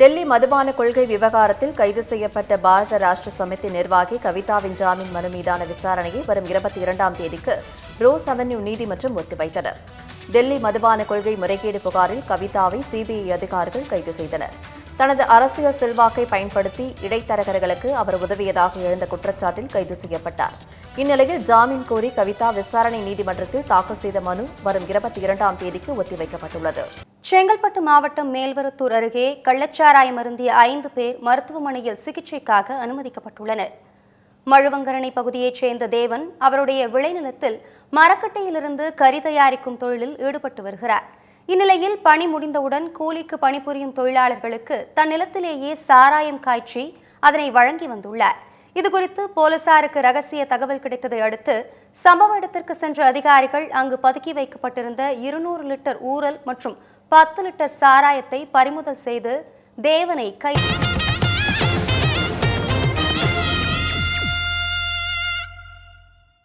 டெல்லி மதுபான கொள்கை விவகாரத்தில் கைது செய்யப்பட்ட பாரத ராஷ்டிர சமிதி நிர்வாகி கவிதாவின் ஜாமீன் மனு மீதான விசாரணையை வரும் இருபத்தி இரண்டாம் தேதிக்கு ரோஸ் அவென்யூ நீதிமன்றம் ஒத்திவைத்தது. டெல்லி மதுபான கொள்கை முறைகேடு புகாரில் கவிதாவை சிபிஐ அதிகாரிகள் கைது செய்தனர். தனது அரசியல் செல்வாக்கை பயன்படுத்தி இடைத்தரகர்களுக்கு அவர் உதவியதாக எழுந்த குற்றச்சாட்டில் கைது செய்யப்பட்டார். இந்நிலையில் ஜாமீன் கோரி கவிதா விசாரணை நீதிமன்றத்தில் தாக்கல் செய்த மனு வரும் இருபத்தி இரண்டாம் தேதிக்கு ஒத்திவைக்கப்பட்டுள்ளது. செங்கல்பட்டு மாவட்டம் மேல்வரத்தூர் அருகே கள்ளச்சாராயம் அருந்திய ஐந்து பேர் மருத்துவமனையில் சிகிச்சைக்காக அனுமதிக்கப்பட்டுள்ளனர். மழுவங்கரணை பகுதியைச் சேர்ந்த தேவன் அவருடைய விளைநிலத்தில் மரக்கட்டையிலிருந்து கறி தயாரிக்கும் தொழிலில் ஈடுபட்டு வருகிறார். இந்நிலையில் பணி முடிந்தவுடன் கூலிக்கு பணிபுரியும் தொழிலாளர்களுக்கு தன் நிலத்திலேயே சாராயம் காய்ச்சி அதனை வழங்கி வந்துள்ளார். இதுகுறித்து போலீசாருக்கு ரகசிய தகவல் கிடைத்ததை அடுத்து சம்பவ இடத்திற்கு சென்ற அதிகாரிகள் அங்கு பதுக்கி வைக்கப்பட்டிருந்த இருநூறு லிட்டர் ஊரல் மற்றும் பத்து லிட்டர் சாராயத்தை பறிமுதல் செய்து தேவனை கை